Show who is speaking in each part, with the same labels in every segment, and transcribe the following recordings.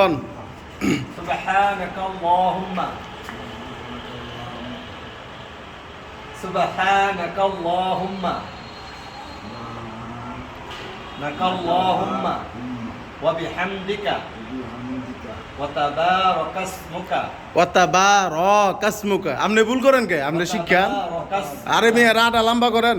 Speaker 1: বলুন।
Speaker 2: سبحانك اللهم سبحانك اللهم لك اللهم وبحمدك وتبارك اسمك
Speaker 1: ওয়াতাবারাকাসমুকা আপনি ভুল করেন কে আপনি শিক্ষা
Speaker 2: وتبارك اسمك
Speaker 1: আরে মেয়ে রাটা লম্বা করেন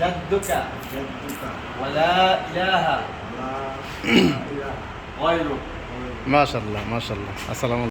Speaker 1: جدك جدك.
Speaker 2: ولا إله.
Speaker 1: غيره.
Speaker 2: غيرك ما شاء الله ما
Speaker 1: شاء الله. السلام